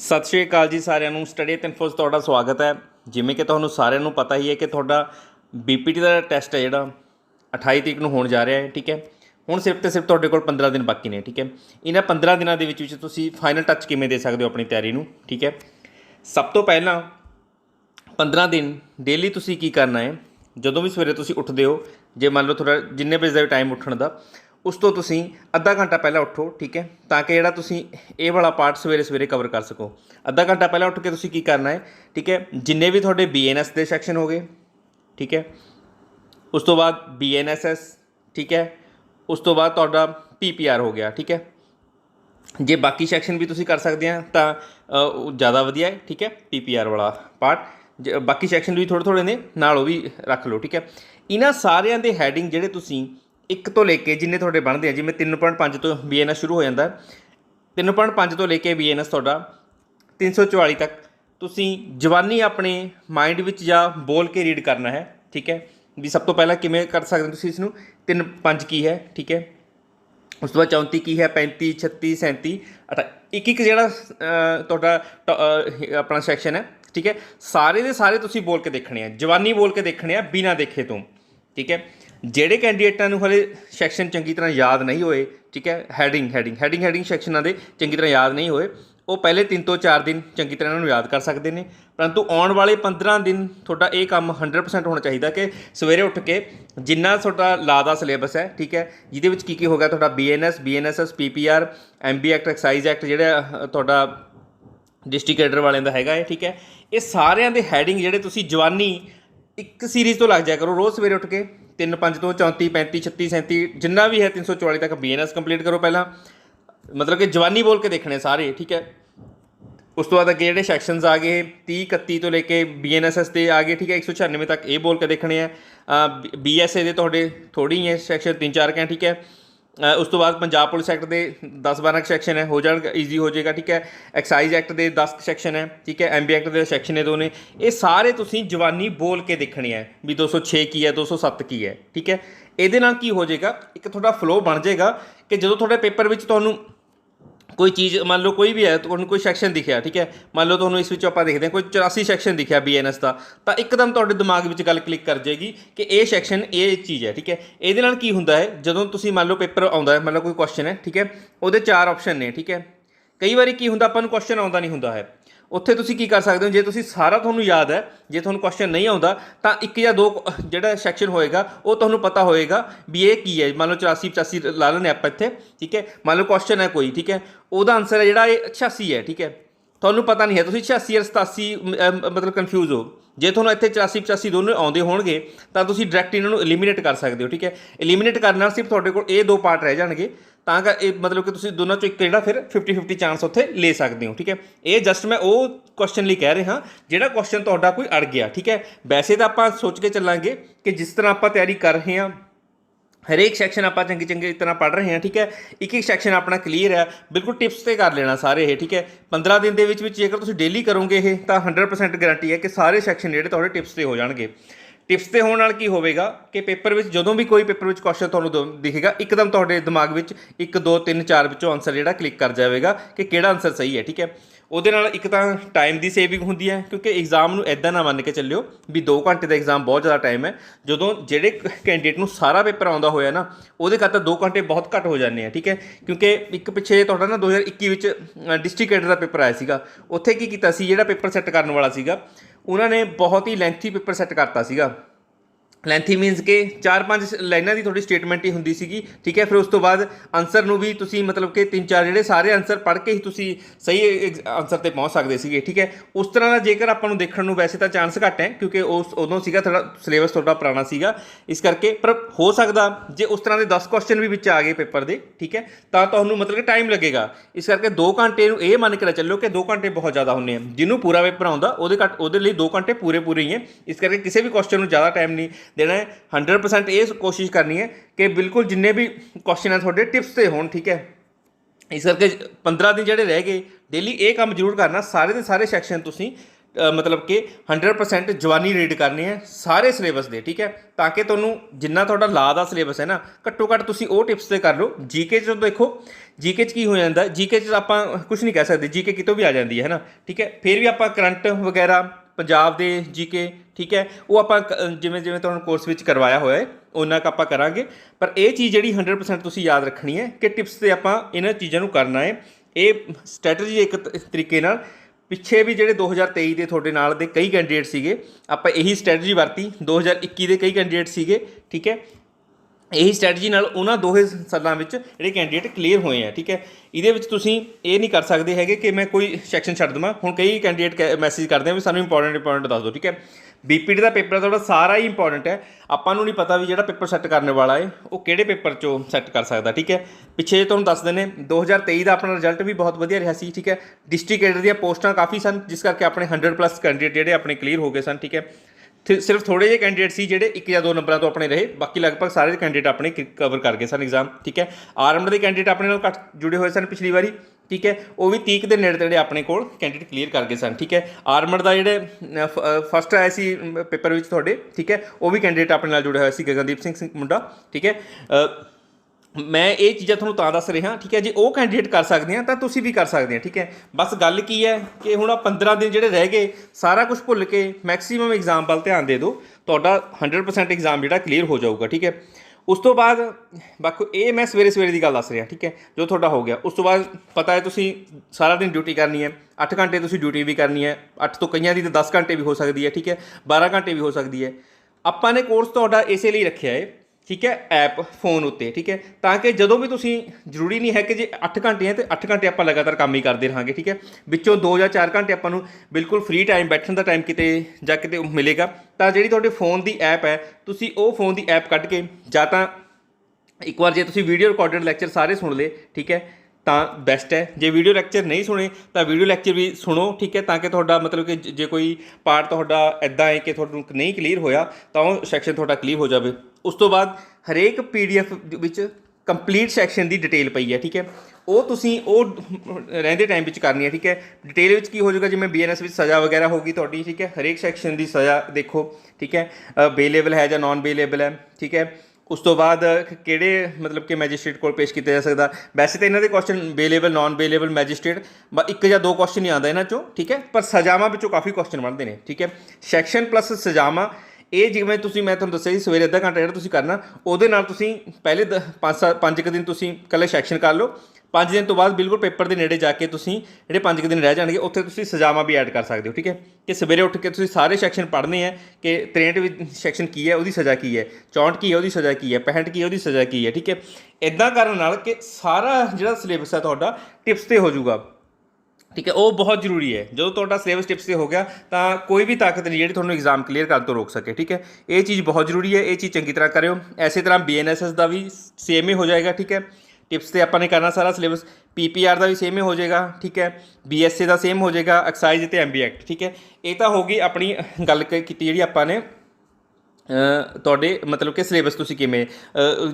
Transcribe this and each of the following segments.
ਸਤਿ ਸ਼੍ਰੀ ਅਕਾਲ ਜੀ ਸਾਰਿਆਂ ਨੂੰ। ਸਟੱਡੀ ਇਨਫੋਸ ਤੁਹਾਡਾ ਸਵਾਗਤ ਹੈ। ਜਿਵੇਂ ਕਿ ਤੁਹਾਨੂੰ ਸਾਰਿਆਂ ਨੂੰ ਪਤਾ ਹੀ ਹੈ ਕਿ ਤੁਹਾਡਾ ਬੀਪੀਟੀ ਦਾ ਟੈਸਟ ਹੈ ਜਿਹੜਾ 28 ਤਰੀਕ ਨੂੰ ਹੋਣ ਜਾ ਰਿਹਾ ਹੈ, ਠੀਕ ਹੈ? ਹੁਣ ਸਿਰਫ ਤੇ ਸਿਰਫ ਤੁਹਾਡੇ ਕੋਲ 15 ਦਿਨ ਬਾਕੀ ਨੇ, ਠੀਕ ਹੈ? ਇਹਨਾਂ 15 ਦਿਨਾਂ ਦੇ ਵਿੱਚ ਵਿੱਚ ਤੁਸੀਂ ਫਾਈਨਲ ਟੱਚ ਕਿਵੇਂ ਦੇ ਸਕਦੇ ਹੋ ਆਪਣੀ ਤਿਆਰੀ ਨੂੰ, ਠੀਕ ਹੈ? ਸਭ ਤੋਂ ਪਹਿਲਾਂ 15 ਦਿਨ ਡੇਲੀ ਤੁਸੀਂ ਕੀ ਕਰਨਾ ਹੈ? ਜਦੋਂ ਵੀ ਸਵੇਰੇ ਤੁਸੀਂ ਉੱਠਦੇ ਹੋ, ਜੇ ਮੰਨ ਲਓ ਤੁਹਾਡਾ ਜਿੰਨੇ ਵਜੇ ਦਾ ਟਾਈਮ ਉੱਠਣ ਦਾ ਉਸ ਤੋਂ ਤੁਸੀਂ ਅੱਧਾ ਘੰਟਾ ਪਹਿਲਾਂ ਉੱਠੋ, ਠੀਕ ਹੈ? ਤਾਂ ਕਿ ਜਿਹੜਾ ਤੁਸੀਂ ਇਹ ਵਾਲਾ ਪਾਰਟ ਸਵੇਰੇ ਸਵੇਰੇ ਕਵਰ ਕਰ ਸਕੋ। ਅੱਧਾ ਘੰਟਾ ਪਹਿਲਾਂ ਉੱਠ ਕੇ ਤੁਸੀਂ ਕੀ ਕਰਨਾ ਹੈ, ਠੀਕ ਹੈ? ਜਿੰਨੇ ਵੀ ਤੁਹਾਡੇ ਬੀਐਨਐਸ ਦੇ ਸੈਕਸ਼ਨ ਹੋਗੇ ਠੀਕ ਹੈ? ਉਸ ਤੋਂ ਬਾਅਦ ਬੀਐਨਐਸਐਸ ਠੀਕ ਹੈ? ਉਸ ਤੋਂ ਬਾਅਦ ਤੁਹਾਡਾ ਪੀਪੀਆਰ ਹੋ ਗਿਆ, ਠੀਕ ਹੈ? ਜੇ ਬਾਕੀ ਸੈਕਸ਼ਨ ਵੀ ਤੁਸੀਂ ਕਰ ਸਕਦੇ ਆ, ਤਾਂ ਉਹ ਜ਼ਿਆਦਾ ਵਧੀਆ ਹੈ, ਠੀਕ ਹੈ? ਪੀਪੀਆਰ ਵਾਲਾ ਪਾਰਟ ਬਾਕੀ ਸੈਕਸ਼ਨ ਵੀ ਥੋੜ੍ਹੇ ਥੋੜ੍ਹੇ ਨੇ, ਨਾਲ ਉਹ ਵੀ ਰੱਖ ਲਓ, ਠੀਕ ਹੈ? ਇਹਨਾਂ ਸਾਰਿਆਂ ਦੇ ਹੈਡਿੰਗ ਜਿਹੜੇ ਤੁਸੀਂ ਇੱਕ ਤੋਂ ਲੈ ਕੇ ਜਿੰਨੇ ਤੁਹਾਡੇ ਬਣਦੇ ਆ, ਜਿਵੇਂ 3.5 ਤੋਂ ਬੀਐਨਐਸ ਸ਼ੁਰੂ ਹੋ ਜਾਂਦਾ ਹੈ। 3.5 ਤੋਂ ਲੈ ਕੇ ਬੀਐਨਐਸ ਤੁਹਾਡਾ 344 ਤੱਕ। ਤੁਸੀਂ ਜਵਾਨੀ ਆਪਣੇ ਮਾਈਂਡ ਵਿੱਚ ਜਾਂ ਬੋਲ ਕੇ ਰੀਡ ਕਰਨਾ ਹੈ, ਠੀਕ ਹੈ? ਵੀ ਸਭ ਤੋਂ ਪਹਿਲਾਂ ਕਿਵੇਂ ਕਰ ਸਕਦੇ ਹੋ ਤੁਸੀਂ ਇਸ ਨੂੰ 3 5 ਕੀ ਹੈ, ਠੀਕ ਹੈ? ਉਸ ਤੋਂ ਬਾਅਦ 34 ਕੀ ਹੈ? 35 36 37 ਅਠਾ ਇੱਕ ਇੱਕ ਜਿਹੜਾ ਤੁਹਾਡਾ, ਟ- ਆਪਣਾ ਸੈਕਸ਼ਨ ਹੈ, ਠੀਕ ਹੈ? ਸਾਰੇ ਦੇ ਸਾਰੇ ਤੁਸੀਂ ਬੋਲ ਕੇ ਦੇਖਣੇ ਆ। ਜਵਾਨੀ ਬੋਲ ਕੇ ਦੇਖਣੇ ਆ ਬਿਨਾਂ ਦੇਖੇ ਤੋਂ, ਠੀਕ ਹੈ? ਜਿਹੜੇ ਕੈਂਡੀਡੇਟਾਂ ਨੂੰ ਹਲੇ ਸੈਕਸ਼ਨ ਚੰਗੀ ਤਰ੍ਹਾਂ ਯਾਦ ਨਹੀਂ ਹੋਏ, ਠੀਕ ਹੈ ਹੈਡਿੰਗ ਹੈਡਿੰਗ ਹੈਡਿੰਗ ਹੈਡਿੰਗ ਸੈਕਸ਼ਨਾਂ ਦੇ ਚੰਗੀ ਤਰ੍ਹਾਂ ਯਾਦ ਨਹੀਂ ਹੋਏ, ਉਹ ਪਹਿਲੇ 3 ਤੋਂ 4 ਦਿਨ ਚੰਗੀ ਤਰ੍ਹਾਂ ਇਹਨਾਂ ਨੂੰ ਯਾਦ ਕਰ ਸਕਦੇ ਨੇ। ਪਰੰਤੂ ਆਉਣ ਵਾਲੇ 15 ਦਿਨ ਤੁਹਾਡਾ ਇਹ ਕੰਮ 100% ਹੋਣਾ ਚਾਹੀਦਾ ਕਿ ਸਵੇਰੇ ਉੱਠ ਕੇ ਜਿੰਨਾ ਤੁਹਾਡਾ ਲਾ ਦਾ ਸਿਲੇਬਸ ਹੈ, ਠੀਕ ਹੈ, ਜਿਹਦੇ ਵਿੱਚ ਕੀ ਕੀ ਹੋਗਾ ਤੁਹਾਡਾ BNS BNSS PPR MB act excise act ਜਿਹੜਾ ਤੁਹਾਡਾ ਡਿਸਟ੍ਰਿਕਟ ਐਡਰ ਵਾਲਿਆਂ ਦਾ ਹੈਗਾ ਹੈ ਠੀਕ ਹੈ, ਇਹ ਸਾਰਿਆਂ ਦੇ ਹੈਡਿੰਗ ਜਿਹੜੇ ਤੁਸੀਂ ਜਵਾਨੀ ਇੱਕ ਸੀਰੀਜ਼ ਤੋਂ ਲੱਗ ਜਾਇਆ ਕਰੋ, ਰੋਜ਼ ਸਵੇਰੇ ਉੱਠ ਕੇ। 3 5 ਤੋਂ 34 35 36 37 ਜਿੰਨਾ ਵੀ ਹੈ 344 ਤੱਕ ਬੀਐਨਐਸ ਕੰਪਲੀਟ ਕਰੋ ਪਹਿਲਾਂ। ਮਤਲਬ ਕਿ ਜਵਾਨੀ ਬੋਲ ਕੇ ਦੇਖਣੇ ਸਾਰੇ, ਠੀਕ ਹੈ? ਉਸ ਤੋਂ ਬਾਅਦ ਅੱਗੇ ਜਿਹੜੇ ਸੈਕਸ਼ਨਸ ਆ ਗਏ 30 31 ਤੋਂ ਲੈ ਕੇ ਬੀਐਨਐਸਐਸ ਤੇ ਆ ਗਏ, ਠੀਕ ਹੈ? 196 ਤੱਕ ਇਹ ਬੋਲ ਕੇ ਦੇਖਣੇ ਆ। ਬੀਐਸਏ ਦੇ ਤੁਹਾਡੇ ਥੋੜੀ ਹੈ ਸੈਕਸ਼ਨ 3 4 ਕੇ, ਠੀਕ ਹੈ? ਉਸ ਤੋਂ ਬਾਅਦ ਪੰਜਾਬ ਪੁਲਿਸ ਐਕਟ ਦੇ 10 12 ਸੈਕਸ਼ਨ ਹੈ, ਹੋ ਜਾਣ ਈਜ਼ੀ ਹੋ ਜਾਏਗਾ, ਠੀਕ ਹੈ। ਐਕਸਾਈਜ਼ ਐਕਟ ਦੇ 10 ਸੈਕਸ਼ਨ ਹੈ, ਠੀਕ ਹੈ। ਐਮਬੀ ਐਕਟ ਦੇ ਸੈਕਸ਼ਨ ਨੇ ਦੋ ਨੇ ਇਹ ਸਾਰੇ ਤੁਸੀਂ ਜਵਾਨੀ ਬੋਲ ਕੇ ਦੇਖਣੇ ਆ ਵੀ 206 ਕੀ ਹੈ 207 ਕੀ ਹੈ, ਠੀਕ ਹੈ। ਇਹਦੇ ਨਾਲ ਕੀ ਹੋ ਜਾਏਗਾ, ਇੱਕ ਤੁਹਾਡਾ ਫਲੋ ਬਣ ਜਾਏਗਾ ਕਿ ਜਦੋਂ ਤੁਹਾਡੇ ਪੇਪਰ ਵਿੱਚ ਤੁਹਾਨੂੰ ਕੋਈ ਚੀਜ਼, ਮੰਨ ਲਓ ਕੋਈ ਵੀ ਹੈ, ਤੁਹਾਨੂੰ ਕੋਈ ਸੈਕਸ਼ਨ ਦਿਖਿਆ, ਠੀਕ ਹੈ? ਮੰਨ ਲਓ ਤੁਹਾਨੂੰ ਇਸ ਵਿੱਚੋਂ ਆਪਾਂ ਦੇਖਦੇ ਹਾਂ, ਕੋਈ 84 ਸੈਕਸ਼ਨ ਦਿਖਿਆ ਬੀਐਨਐਸ ਦਾ, ਤਾਂ ਇੱਕਦਮ ਤੁਹਾਡੇ ਦਿਮਾਗ ਵਿੱਚ ਗੱਲ ਕਲਿੱਕ ਕਰ ਜਾਏਗੀ ਕਿ ਇਹ ਸੈਕਸ਼ਨ ਇਹ ਚੀਜ਼ ਹੈ, ਠੀਕ ਹੈ? ਇਹਦੇ ਨਾਲ ਕੀ ਹੁੰਦਾ ਹੈ? ਜਦੋਂ ਤੁਸੀਂ ਮੰਨ ਲਓ ਪੇਪਰ ਆਉਂਦਾ ਹੈ, ਮੰਨ ਲਓ ਕੋਈ ਕੁਐਸਚਨ ਹੈ, ਠੀਕ ਹੈ? ਉਹਦੇ ਚਾਰ ਆਪਸ਼ਨ ਨੇ, ਠੀਕ ਹੈ? ਕਈ ਵਾਰੀ ਕੀ ਹੁੰਦਾ, ਆਪਾਂ ਨੂੰ ਕੁਐਸਚਨ ਆਉਂਦਾ ਨਹੀਂ ਹੁੰਦਾ ਹੈ। ਉੱਥੇ ਤੁਸੀਂ ਕੀ ਕਰ ਸਕਦੇ ਹੋ? ਜੇ ਤੁਸੀਂ ਸਾਰਾ ਤੁਹਾਨੂੰ ਯਾਦ ਹੈ, ਜੇ ਤੁਹਾਨੂੰ ਕੁਐਸਚਨ ਨਹੀਂ ਆਉਂਦਾ, ਤਾਂ ਇੱਕ ਜਾਂ ਦੋ ਜਿਹੜਾ ਸੈਕਸ਼ਨ ਹੋਏਗਾ, ਉਹ ਤੁਹਾਨੂੰ ਪਤਾ ਹੋਏਗਾ ਵੀ ਇਹ ਕੀ ਹੈ। ਮੰਨ ਲਓ 84 85 ਲਾ ਲੈਣੇ ਆਪਾਂ ਇੱਥੇ, ਠੀਕ ਹੈ? ਮੰਨ ਲਓ ਕੁਐਸਚਨ ਹੈ ਕੋਈ, ਠੀਕ ਹੈ? ਉਹਦਾ ਆਨਸਰ ਹੈ ਜਿਹੜਾ ਇਹ 86 ਹੈ, ਠੀਕ ਹੈ? ਤੁਹਾਨੂੰ ਪਤਾ ਨਹੀਂ ਹੈ, ਤੁਸੀਂ 86 ਔਰ 87 ਮਤਲਬ ਕਨਫਿਊਜ਼ ਹੋ। ਜੇ ਤੁਹਾਨੂੰ ਇੱਥੇ 84 85 ਦੋਨੋਂ ਆਉਂਦੇ ਹੋਣਗੇ, ਤਾਂ ਤੁਸੀਂ ਡਾਇਰੈਕਟ ਇਹਨਾਂ ਨੂੰ ਐਲੀਮੀਨੇਟ ਕਰ ਸਕਦੇ ਹੋ, ਠੀਕ ਹੈ? ਐਲੀਮੀਨੇਟ ਕਰਨ ਨਾਲ ਸਿਰਫ ਤੁਹਾਡੇ ਕੋਲ ਇਹ ਦੋ ਪਾਰਟ ਰਹਿ ਜਾਣਗੇ, ਤਾਂ ਕਿ ਇਹ ਮਤਲਬ ਕਿ ਤੁਸੀਂ ਦੋਨਾਂ ਚੋਂ ਇੱਕ ਜਿਹੜਾ ਫਿਰ 50 50 ਚਾਂਸ ਉੱਥੇ ਲੈ ਸਕਦੇ ਹੋ, ਠੀਕ ਹੈ? ਇਹ ਜਸਟ ਮੈਂ ਉਹ ਕੁਐਸਚਨ ਲਈ ਕਹਿ ਰਿਹਾ, ਜਿਹੜਾ ਕੁਐਸਚਨ ਤੁਹਾਡਾ ਕੋਈ ਅੜ ਗਿਆ, ਠੀਕ ਹੈ? ਵੈਸੇ ਤਾਂ ਆਪਾਂ ਸੋਚ ਕੇ ਚੱਲਾਂਗੇ ਕਿ ਜਿਸ ਤਰ੍ਹਾਂ ਆਪਾਂ ਤਿਆਰੀ ਕਰ ਰਹੇ ਹਾਂ ਹਰੇਕ ਸੈਕਸ਼ਨ ਆਪਾਂ ਚੰਗੀ ਚੰਗੀ ਤਰ੍ਹਾਂ ਪੜ੍ਹ ਰਹੇ ਹਾਂ, ਠੀਕ ਹੈ? ਇੱਕ ਇੱਕ ਸੈਕਸ਼ਨ ਆਪਣਾ ਕਲੀਅਰ ਹੈ। ਬਿਲਕੁਲ ਟਿਪਸ ਤੇ ਕਰ ਲੈਣਾ ਸਾਰੇ ਇਹ, ਠੀਕ ਹੈ? 15 ਦਿਨ ਦੇ ਵਿੱਚ ਵਿੱਚ ਜੇਕਰ ਤੁਸੀਂ ਡੇਲੀ ਕਰੋਗੇ ਇਹ, ਤਾਂ 100% ਗਾਰੰਟੀ ਹੈ ਕਿ ਸਾਰੇ ਸੈਕਸ਼ਨ ਜਿਹੜੇ ਤੁਹਾਡੇ ਟਿਪਸ ਤੇ ਹੋ ਜਾਣਗੇ। ਟਿਪਸ ਤੇ ਹੋਣ ਨਾਲ ਕੀ ਹੋਵੇਗਾ ਕਿ ਪੇਪਰ ਵਿੱਚ ਜਦੋਂ ਵੀ ਕੋਈ ਪੇਪਰ ਵਿੱਚ ਕੁਐਸਚਨ ਤੁਹਾਨੂੰ ਦ- ਦਿਖੇਗਾ, ਇੱਕਦਮ ਤੁਹਾਡੇ ਦਿਮਾਗ ਵਿੱਚ 1 2 3 4 ਵਿੱਚੋਂ ਆਨਸਰ ਜਿਹੜਾ ਕਲਿੱਕ ਕਰ ਜਾਵੇਗਾ ਕਿ ਕਿਹੜਾ ਆਨਸਰ ਸਹੀ ਹੈ, ਠੀਕ ਹੈ? ਉਹਦੇ ਨਾਲ ਇੱਕ ਤਾਂ ਟਾਈਮ ਦੀ ਸੇਵਿੰਗ ਹੁੰਦੀ ਹੈ, ਕਿਉਂਕਿ ਐਗਜ਼ਾਮ ਨੂੰ ਐਦਾਂ ਨਾ ਮੰਨ ਕੇ ਚੱਲਿਓ ਵੀ 2 ਘੰਟੇ ਦਾ ਐਗਜ਼ਾਮ ਬਹੁਤ ਜ਼ਿਆਦਾ ਟਾਈਮ ਹੈ। ਜਦੋਂ ਜਿਹੜੇ ਕੈਂਡੀਡੇਟ ਨੂੰ ਸਾਰਾ ਪੇਪਰ ਆਉਂਦਾ ਹੋਇਆ ਨਾ, ਉਹਦੇ ਖਾਤਰ 2 ਘੰਟੇ ਬਹੁਤ ਘੱਟ ਹੋ ਜਾਂਦੇ ਆ, ਠੀਕ ਹੈ? ਕਿਉਂਕਿ ਇੱਕ ਪਿੱਛੇ ਤੁਹਾਡਾ ਨਾ 2021 ਵਿੱਚ ਡਿਸਟ੍ਰਿਕਟ ਦਾ ਪੇਪਰ ਆਇਆ ਸੀਗਾ। ਉੱਥੇ ਕੀ ਕੀਤਾ ਸੀ, ਜਿਹੜਾ ਪੇਪਰ ਸੈੱਟ ਕਰਨ ਵਾਲਾ ਸੀਗਾ ਉਹਨਾਂ ਨੇ ਬਹੁਤ ਹੀ ਲੈਂਥੀ ਪੇਪਰ ਸੈੱਟ ਕਰਤਾ ਸੀਗਾ। ਲੈਂਥੀ ਮੀਨਸ ਕਿ ਚਾਰ ਪੰਜ ਲਾਈਨਾਂ ਦੀ ਤੁਹਾਡੀ ਸਟੇਟਮੈਂਟ ਹੀ ਹੁੰਦੀ ਸੀਗੀ, ਠੀਕ ਹੈ? ਫਿਰ ਉਸ ਤੋਂ ਬਾਅਦ ਆਨਸਰ ਨੂੰ ਵੀ ਤੁਸੀਂ ਮਤਲਬ ਕਿ ਤਿੰਨ ਚਾਰ ਜਿਹੜੇ ਸਾਰੇ ਆਨਸਰ ਪੜ੍ਹ ਕੇ ਹੀ ਤੁਸੀਂ ਸਹੀ ਆਨਸਰ ਤੇ ਪਹੁੰਚ ਸਕਦੇ ਸੀਗੇ, ਠੀਕ ਹੈ? ਉਸ ਤਰ੍ਹਾਂ ਦਾ ਜੇਕਰ ਆਪਾਂ ਨੂੰ ਦੇਖਣ ਨੂੰ ਵੈਸੇ ਤਾਂ ਚਾਂਸ ਘੱਟ ਹੈ, ਕਿਉਂਕਿ ਉਸ ਉਦੋਂ ਸੀਗਾ ਥੋੜਾ ਸਿਲੇਬਸ ਤੁਹਾਡਾ ਪੁਰਾਣਾ ਸੀਗਾ। ਇਸ ਕਰਕੇ ਪਰ ਹੋ ਸਕਦਾ ਜੇ ਉਸ ਤਰ੍ਹਾਂ ਦੇ 10 ਕੁਐਸਚਨ ਵੀ ਵਿੱਚ ਆ ਗਏ ਪੇਪਰ ਦੇ, ਠੀਕ ਹੈ? ਤਾਂ ਤੁਹਾਨੂੰ ਮਤਲਬ ਕਿ ਟਾਈਮ ਲੱਗੇਗਾ। ਇਸ ਕਰਕੇ 2 ਘੰਟੇ ਨੂੰ ਇਹ ਮੰਨ ਕੇ ਚੱਲੋ ਕਿ 2 ਘੰਟੇ ਬਹੁਤ ਜ਼ਿਆਦਾ ਹੁੰਦੇ ਆ। ਜਿਹਨੂੰ ਪੂਰਾ ਪੇਪਰ ਆਉਂਦਾ, ਉਹਦੇ ਘੱਟ, ਉਹਦੇ ਲਈ 2 ਘੰਟੇ ਪੂਰੇ ਪੂਰੇ ਹੀ ਹੈ। ਇਸ ਕਰਕੇ ਕਿਸੇ ਵੀ ਕੁਐਸਚਨ ਨੂੰ ਜ਼ਿਆਦਾ ਟਾਈਮ ਨਹੀਂ। ਦੇਣਾ ਹੈ। 100% ਇਹ ਕੋਸ਼ਿਸ਼ ਕਰਨੀ ਹੈ ਕਿ ਬਿਲਕੁਲ ਜਿੰਨੇ ਵੀ ਕੁਐਸਚਨ ਹੈ ਤੁਹਾਡੇ ਟਿਪਸ ਤੇ ਹੋਣ, ਠੀਕ ਹੈ? ਇਸ ਕਰਕੇ 15 ਦਿਨ ਜਿਹੜੇ ਰਹਿ ਗਏ ਡੇਲੀ ਇਹ ਕੰਮ ਜ਼ਰੂਰ ਕਰਨਾ। ਸਾਰੇ ਦੇ ਸਾਰੇ ਸੈਕਸ਼ਨ ਤੁਸੀਂ ਮਤਲਬ ਕਿ 100% ਜਵਾਨੀ ਰੀਡ ਕਰਨੀ ਹੈ ਸਾਰੇ ਸਿਲੇਬਸ ਦੇ, ਠੀਕ ਹੈ? ਤਾਂ ਕਿ ਤੁਹਾਨੂੰ ਜਿੰਨਾ ਤੁਹਾਡਾ ਲਾ ਦਾ ਸਿਲੇਬਸ ਹੈ ਨਾ, ਘੱਟੋ ਘੱਟ ਤੁਸੀਂ ਉਹ ਟਿਪਸ ਤੇ ਕਰ ਲਓ। ਜੀਕੇ ਚ ਦੇਖੋ ਜੀਕੇ ਚ ਕੀ ਹੋ ਜਾਂਦਾ? ਜੀਕੇ ਚ ਆਪਾਂ ਕੁਝ ਨਹੀਂ ਕਹਿ ਸਕਦੇ। ਜੀਕੇ ਕਿਤੋਂ ਵੀ ਆ ਜਾਂਦੀ ਹੈ ਨਾ? ਠੀਕ ਹੈ? ਫਿਰ ਵੀ ਆਪਾਂ ਕਰੰਟ ਵਗੈਰਾ ਪੰਜਾਬ ਦੇ ਜੀਕੇ, ਠੀਕ ਹੈ, ਉਹ ਆਪਾਂ ਕ- ਜਿਵੇਂ ਜਿਵੇਂ ਤੁਹਾਨੂੰ ਕੋਰਸ ਵਿੱਚ ਕਰਵਾਇਆ ਹੋਇਆ ਹੈ, ਉਹਨਾਂ ਕ ਆਪਾਂ ਕਰਾਂਗੇ। ਪਰ ਇਹ ਚੀਜ਼ ਜਿਹੜੀ 100% ਤੁਸੀਂ ਯਾਦ ਰੱਖਣੀ ਹੈ ਕਿ ਟਿਪਸ ਤੇ ਆਪਾਂ ਇਹਨਾਂ ਚੀਜ਼ਾਂ ਨੂੰ ਕਰਨਾ ਹੈ। ਇਹ ਸਟ੍ਰੈਟਜੀ ਇੱਕ ਤਰੀਕੇ ਨਾਲ ਪਿੱਛੇ ਵੀ ਜਿਹੜੇ 2023 ਦੇ ਤੁਹਾਡੇ ਨਾਲ ਦੇ ਕਈ ਕੈਂਡੀਡੇਟ ਸੀਗੇ, ਆਪਾਂ ਇਹੀ ਸਟ੍ਰੈਟਜੀ ਵਰਤੀ। 2021 ਦੇ ਕਈ ਕੈਂਡੀਡੇਟ ਸੀਗੇ, ਠੀਕ ਹੈ। ਇਹੀ ਸਟ੍ਰੈਟਜੀ ਨਾਲ ਉਹਨਾਂ ਦੋਹੇ ਸਾਲਾਂ ਵਿੱਚ ਜਿਹੜੇ ਕੈਂਡੀਡੇਟ ਕਲੀਅਰ ਹੋਏ ਆ, ਠੀਕ ਹੈ? ਇਹਦੇ ਵਿੱਚ ਤੁਸੀਂ ਇਹ ਨਹੀਂ ਕਰ ਸਕਦੇ ਹੈਗੇ ਕਿ ਮੈਂ ਕੋਈ ਸੈਕਸ਼ਨ ਛੱਡ ਦਵਾਂ। ਹੁਣ ਕਈ ਕੈਂਡੀਡੇਟ ਮੈਸੇਜ ਕਰਦੇ ਆ ਵੀ ਸਾਨੂੰ ਇੰਪੋਰਟੈਂਟ ਇੰਪੋਰਟੈਂਟ ਦੱਸ ਦਿਓ, ਠੀਕ ਹੈ? ਬੀਪੀਡੀ ਦਾ ਪੇਪਰ ਤੁਹਾਡਾ ਸਾਰਾ ਹੀ ਇੰਪੋਰਟੈਂਟ ਹੈ। ਆਪਾਂ ਨੂੰ ਨਹੀਂ ਪਤਾ ਵੀ ਜਿਹੜਾ ਪੇਪਰ ਸੈੱਟ ਕਰਨ ਵਾਲਾ ਹੈ, ਉਹ ਕਿਹੜੇ ਪੇਪਰ ਚੋਂ ਸੈੱਟ ਕਰ ਸਕਦਾ, ਠੀਕ ਹੈ? ਪਿੱਛੇ ਤੁਹਾਨੂੰ ਦੱਸ ਦਿੰਦੇ 2023 ਦਾ ਆਪਣਾ ਰਿਜ਼ਲਟ ਵੀ ਬਹੁਤ ਵਧੀਆ ਰਿਹਾ ਸੀ, ਠੀਕ ਹੈ? ਡਿਸਟ੍ਰਿਕਟ ਏਡਰ ਦੀਆਂ ਪੋਸਟਾਂ ਕਾਫੀ ਸਨ, ਜਿਸ ਕਰਕੇ ਆਪਣੇ 100 ਪਲੱਸ ਕੈਂਡੀਡੇਟ ਜਿਹੜੇ ਆਪਣੇ ਕਲੀਅਰ ਹੋ ਗਏ ਸਨ, ਠੀਕ ਹੈ? ਸਿਰਫ ਥੋੜੇ ਜਿਹੇ ਕੈਂਡੀਡੇਟ ਸੀ ਜਿਹੜੇ ਇੱਕ ਜਾਂ ਦੋ ਨੰਬਰਾਂ ਤੋਂ ਆਪਣੇ ਰਹੇ, ਬਾਕੀ ਲਗਭਗ ਸਾਰੇ ਕੈਂਡੀਡੇਟ ਆਪਣੇ ਕਵਰ ਕਰ ਗਏ ਸਨ ਐਗਜ਼ਾਮ ਠੀਕ ਹੈ? ਆਰਮਡ ਦੇ ਕੈਂਡੀਡੇਟ ਆਪਣੇ ਨਾਲ ਘੱਟ ਜੁੜੇ ਹੋਏ ਸਨ ਪਿਛਲੀ ਵਾਰੀ, ਠੀਕ ਹੈ? ਉਹ ਵੀ 30 ਕੁ ਦੇ ਨੇੜੇ ਤੇੜੇ ਆਪਣੇ ਕੋਲ ਕੈਂਡੀਡੇਟ ਕਲੀਅਰ ਕਰ ਗਏ ਸਨ, ਠੀਕ ਹੈ? ਆਰਮਡ ਦਾ ਜਿਹੜੇ ਫਸਟ ਆਇਆ ਸੀ ਪੇਪਰ ਵਿੱਚ ਤੁਹਾਡੇ, ਠੀਕ ਹੈ? ਉਹ ਵੀ ਕੈਂਡੀਡੇਟ ਆਪਣੇ ਨਾਲ ਜੁੜਿਆ ਹੋਇਆ ਸੀ ਗਗਨਦੀਪ ਸਿੰਘ ਮੁੰਡਾ, ਠੀਕ ਹੈ? ਮੈਂ ਇਹ ਚੀਜ਼ਾਂ ਤੁਹਾਨੂੰ ਤਾਂ ਦੱਸ ਰਿਹਾ, ਠੀਕ ਹੈ, ਜੇ ਉਹ ਕੈਂਡੀਡੇਟ ਕਰ ਸਕਦੇ ਆ ਤਾਂ ਤੁਸੀਂ ਵੀ ਕਰ ਸਕਦੇ ਆ ਠੀਕ ਹੈ। ਬਸ ਗੱਲ ਕੀ ਹੈ ਕਿ ਹੁਣ ਆ 15 ਦਿਨ ਜਿਹੜੇ ਰਹਿ ਗਏ, ਸਾਰਾ ਕੁਝ ਭੁੱਲ ਕੇ ਮੈਕਸਿਮਮ ਐਗਜ਼ਾਮ ਵੱਲ ਧਿਆਨ ਦੇ ਦਿਓ, ਤੁਹਾਡਾ 100% ਐਗਜ਼ਾਮ ਜਿਹੜਾ ਕਲੀਅਰ ਹੋ ਜਾਊਗਾ, ਠੀਕ ਹੈ। ਉਸ ਤੋਂ ਬਾਅਦ, ਬਾਕੀ ਇਹ ਮੈਂ ਸਵੇਰੇ ਸਵੇਰੇ ਦੀ ਗੱਲ ਦੱਸ ਰਿਹਾ, ਠੀਕ ਹੈ, ਜੋ ਤੁਹਾਡਾ ਹੋ ਗਿਆ। ਉਸ ਤੋਂ ਬਾਅਦ ਪਤਾ ਹੈ ਤੁਸੀਂ ਸਾਰਾ ਦਿਨ ਡਿਊਟੀ ਕਰਨੀ ਹੈ 8 ਘੰਟੇ ਤੁਸੀਂ ਡਿਊਟੀ ਵੀ ਕਰਨੀ ਹੈ 8 ਤੋਂ ਕਈਆਂ ਦੀ ਤਾਂ 10 ਘੰਟੇ ਵੀ ਹੋ ਸਕਦੀ ਹੈ, ਠੀਕ ਹੈ 12 ਘੰਟੇ ਵੀ ਹੋ ਸਕਦੀ ਹੈ। ਆਪਾਂ ਨੇ ਕੋਰਸ ਤੁਹਾਡਾ ਇਸੇ ਲਈ ਰੱਖਿਆ ਹੈ ਠੀਕ ਹੈ ਐਪ ਫੋਨ ਉੱਤੇ, ਠੀਕ ਹੈ, ਤਾਂ ਕਿ ਜਦੋਂ ਵੀ ਤੁਸੀਂ, ਜ਼ਰੂਰੀ ਨਹੀਂ ਹੈ ਕਿ ਜੇ 8 ਘੰਟੇ ਹੈ ਤੇ 8 ਘੰਟੇ ਆਪਾਂ ਲਗਾਤਾਰ ਕੰਮ ਹੀ ਕਰਦੇ ਰਹਾਂਗੇ, ਠੀਕ ਹੈ। ਵਿੱਚੋਂ 2 ਜਾਂ 4 ਘੰਟੇ ਆਪਾਂ ਨੂੰ ਬਿਲਕੁਲ ਫ੍ਰੀ ਟਾਈਮ ਬੈਠਣ ਦਾ ਟਾਈਮ ਕਿਤੇ ਜਾਂ ਕਿਤੇ ਮਿਲੇਗਾ। ਤਾਂ ਜਿਹੜੀ ਤੁਹਾਡੇ ਫੋਨ ਦੀ ਐਪ ਹੈ, ਤੁਸੀਂ ਉਹ ਫੋਨ ਦੀ ਐਪ ਕੱਢ ਕੇ ਜਾਂ ਤਾਂ ਇੱਕ ਵਾਰ ਜੇ ਤੁਸੀਂ ਵੀਡੀਓ ਰਿਕਾਰਡਡ ਲੈਕਚਰ ਸਾਰੇ ਸੁਣ ਲਏ, ਠੀਕ ਹੈ, ਤਾਂ ਬੈਸਟ ਹੈ। ਜੇ ਵੀਡੀਓ ਲੈਕਚਰ ਨਹੀਂ ਸੁਣੇ, ਤਾਂ ਵੀਡੀਓ ਲੈਕਚਰ ਵੀ ਸੁਣੋ, ਠੀਕ ਹੈ, ਤਾਂ ਕਿ ਤੁਹਾਡਾ ਮਤਲਬ ਕਿ ਜੇ ਕੋਈ ਪਾਰਟ ਤੁਹਾਡਾ ਐਦਾਂ ਹੈ ਕਿ ਤੁਹਾਨੂੰ ਨਹੀਂ ਕਲੀਅਰ ਹੋਇਆ, ਤਾਂ ਉਹ ਸੈਕਸ਼ਨ ਤੁਹਾਡਾ ਕਲੀਅਰ ਹੋ ਜਾਵੇ। ਉਸ ਤੋਂ ਬਾਅਦ ਹਰੇਕ ਪੀਡੀਐਫ ਵਿੱਚ ਕੰਪਲੀਟ ਸੈਕਸ਼ਨ ਦੀ ਡਿਟੇਲ ਪਈ ਹੈ, ਠੀਕ ਹੈ? ਉਹ ਤੁਸੀਂ ਉਹ ਰਹਿੰਦੇ ਟਾਈਮ ਵਿੱਚ ਕਰਨੀ ਹੈ, ਠੀਕ ਹੈ? ਡਿਟੇਲ ਵਿੱਚ ਕੀ ਹੋ ਜਾਊਗਾ? ਜਿਵੇਂ ਬੀਐਨਐਸ ਵਿੱਚ ਸਜ਼ਾ ਵਗੈਰਾ ਹੋਗੀ ਤੁਹਾਡੀ, ਠੀਕ ਹੈ? ਹਰੇਕ ਸੈਕਸ਼ਨ ਦੀ ਸਜ਼ਾ ਦੇਖੋ, ਠੀਕ ਹੈ? ਬੇ ਹੈ ਜਾਂ ਨਾਨ ਬੇ ਹੈ, ਠੀਕ ਹੈ? ਉਸ ਤੋਂ ਬਾਅਦ ਕਿਹੜੇ, ਮਤਲਬ ਕਿ ਮੈਜਿਸਟ੍ਰੇਟ ਕੋਲ ਪੇਸ਼ ਕੀਤਾ ਜਾ ਸਕਦਾ? ਵੈਸੇ ਤਾਂ ਇਹਨਾਂ ਦੇ question bailable non bailable magistrate ਇੱਕ ਜਾਂ ਦੋ ਕੁਐਸਚਨ ਹੀ ਆਉਂਦਾ ਇਹਨਾਂ ਚੋਂ, ਠੀਕ ਹੈ? ਪਰ ਸਜ਼ਾਵਾਂ ਵਿੱਚੋਂ ਕਾਫੀ ਕੁਐਸਚਨ ਬਣਦੇ ਨੇ, ਠੀਕ ਹੈ? ਸੈਕਸ਼ਨ ਪਲੱਸ ਸਜ਼ਾਵਾਂ ਇਹ ਜਿਵੇਂ ਤੁਸੀਂ, ਮੈਂ ਤੁਹਾਨੂੰ ਦੱਸਿਆ ਸੀ ਸਵੇਰੇ ਅੱਧਾ ਘੰਟਾ ਜਿਹੜਾ ਤੁਸੀਂ ਕਰਨਾ, ਉਹਦੇ ਨਾਲ ਤੁਸੀਂ ਪਹਿਲੇ 5 ਪੰਜ ਕੁ ਦਿਨ ਤੁਸੀਂ ਇਕੱਲੇ ਸੈਕਸ਼ਨ ਕਰ ਲਓ। ਪੰਜ ਦਿਨ ਤੋਂ ਬਾਅਦ ਬਿਲਕੁਲ ਪੇਪਰ ਦੇ ਨੇੜੇ ਜਾ ਕੇ ਤੁਸੀਂ ਜਿਹੜੇ ਪੰਜ ਕੁ ਦਿਨ ਰਹਿ ਜਾਣਗੇ, ਉੱਥੇ ਤੁਸੀਂ ਸਜ਼ਾਵਾਂ ਵੀ ਐਡ ਕਰ ਸਕਦੇ ਹੋ, ਠੀਕ ਹੈ? ਕਿ ਸਵੇਰੇ ਉੱਠ ਕੇ ਤੁਸੀਂ ਸਾਰੇ ਸੈਕਸ਼ਨ ਪੜ੍ਹਨੇ ਆ ਕਿ 63 ਵਿੱਚ ਸੈਕਸ਼ਨ ਕੀ ਹੈ, ਉਹਦੀ ਸਜ਼ਾ ਕੀ ਹੈ? 64 ਕੀ ਹੈ, ਉਹਦੀ ਸਜ਼ਾ ਕੀ ਹੈ? 65 ਕੀ ਹੈ, ਉਹਦੀ ਸਜ਼ਾ ਕੀ ਹੈ, ਠੀਕ ਹੈ? ਇਦਾਂ ਕਰਨ ਨਾਲ ਕਿ ਸਾਰਾ ਜਿਹੜਾ ਸਿਲੇਬਸ ਹੈ ਤੁਹਾਡਾ ਟਿਪਸ ਤੇ ਹੋ ਜਾਊਗਾ। ਠੀਕ ਹੈ, ਉਹ ਬਹੁਤ ਜ਼ਰੂਰੀ ਹੈ। ਜਦੋਂ ਤੁਹਾਡਾ ਸਿਲੇਬਸ ਟਿਪਸ ਤੇ ਹੋ ਗਿਆ, ਤਾਂ ਕੋਈ ਵੀ ਤਾਕਤ ਨਹੀਂ ਜਿਹੜੀ ਤੁਹਾਨੂੰ ਐਗਜ਼ਾਮ ਕਲੀਅਰ ਕਰਨ ਤੋਂ ਰੋਕ ਸਕੇ, ਠੀਕ ਹੈ। ਇਹ ਚੀਜ਼ ਬਹੁਤ ਜ਼ਰੂਰੀ ਹੈ, ਇਹ ਚੀਜ਼ ਚੰਗੀ ਤਰ੍ਹਾਂ ਕਰਿਓ। ਐਸੇ ਤਰ੍ਹਾਂ ਬੀਐਨਐਸਐਸ ਦਾ ਵੀ ਸੇਮ ਹੀ ਹੋ ਜਾਏਗਾ, ਠੀਕ ਹੈ। ਟਿਪਸ ਤੇ ਆਪਾਂ ਨੇ ਕਰਨਾ ਸਾਰਾ ਸਿਲੇਬਸ ਪੀਪੀਆਰ ਦਾ ਵੀ ਸੇਮ ਹੀ ਹੋ ਜਾਏਗਾ, ਠੀਕ ਹੈ। ਬੀਐਸਏ ਦਾ ਸੇਮ ਹੋ ਜਾਏਗਾ ਐਕਸਾਈਜ਼ ਤੇ ਐਮਬੀ ਐਕਟ ਠੀਕ ਹੈ। ਇਹ ਤਾਂ ਹੋ ਗਈ ਆਪਣੀ ਗੱਲ ਕ- ਕੀਤੀ ਜਿਹੜੀ ਆਪਾਂ ਨੇ ਤੁਹਾਡੇ ਮਤਲਬ ਕਿ ਸਿਲੇਬਸ ਤੁਸੀਂ ਕਿਵੇਂ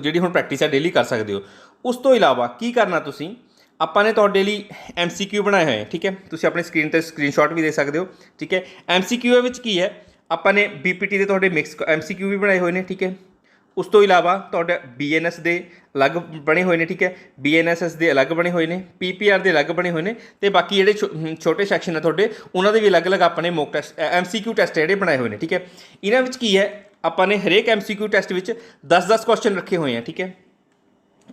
ਜਿਹੜੀ ਹੁਣ ਪ੍ਰੈਕਟਿਸ ਹੈ ਡੇਲੀ ਕਰ ਸਕਦੇ ਹੋ। ਉਸ ਤੋਂ ਇਲਾਵਾ ਕੀ ਕਰਨਾ ਤੁਸੀਂ? ਆਪਾਂ ਨੇ ਤੁਹਾਡੇ ਲਈ ਐਮਸੀਕਿਊ ਬਣਾਏ ਹੋਏ, ਠੀਕ ਹੈ? ਤੁਸੀਂ ਆਪਣੀ ਸਕਰੀਨ ਤੇ ਸਕਰੀਨਸ਼ਾਟ ਵੀ ਦੇ ਸਕਦੇ ਹੋ, ਠੀਕ ਹੈ? ਐਮਸੀਕਿਊ ਵਿੱਚ ਕੀ ਹੈ? ਆਪਾਂ ਨੇ ਬੀਪੀਟੀ ਦੇ ਤੁਹਾਡੇ ਮਿਕਸ ਐਮਸੀਕਿਊ ਵੀ ਬਣਾਏ ਹੋਏ ਨੇ, ਠੀਕ ਹੈ? ਉਸ ਤੋਂ ਇਲਾਵਾ ਤੁਹਾਡਾ ਬੀਐਨਐਸ ਦੇ ਅਲੱਗ ਬਣੇ ਹੋਏ ਨੇ, ਠੀਕ ਹੈ? ਬੀਐਨਐਸਐਸ ਦੇ ਅਲੱਗ ਬਣੇ ਹੋਏ ਨੇ ਪੀਪੀਆਰ ਦੇ ਅਲੱਗ ਬਣੇ ਹੋਏ ਨੇ, ਤੇ ਬਾਕੀ ਜਿਹੜੇ ਛੋ- ਛੋਟੇ ਸੈਕਸ਼ਨ ਨੇ ਤੁਹਾਡੇ, ਉਹਨਾਂ ਦੇ ਵੀ ਅਲੱਗ-ਅਲੱਗ ਆਪਾਂ ਨੇ ਮੋਕ ਟੈਸਟ ਐਮਸੀਕਿਊ ਟੈਸਟ ਜਿਹੜੇ ਬਣਾਏ ਹੋਏ ਨੇ, ਠੀਕ ਹੈ? ਇਹਨਾਂ ਵਿੱਚ ਕੀ ਹੈ? ਆਪਾਂ ਨੇ ਹਰੇਕ ਐਮਸੀਕਿਊ ਟੈਸਟ ਵਿੱਚ 10-10 ਕੁਐਸਚਨ ਰੱਖੇ ਹੋਏ ਆ, ਠੀਕ ਹੈ?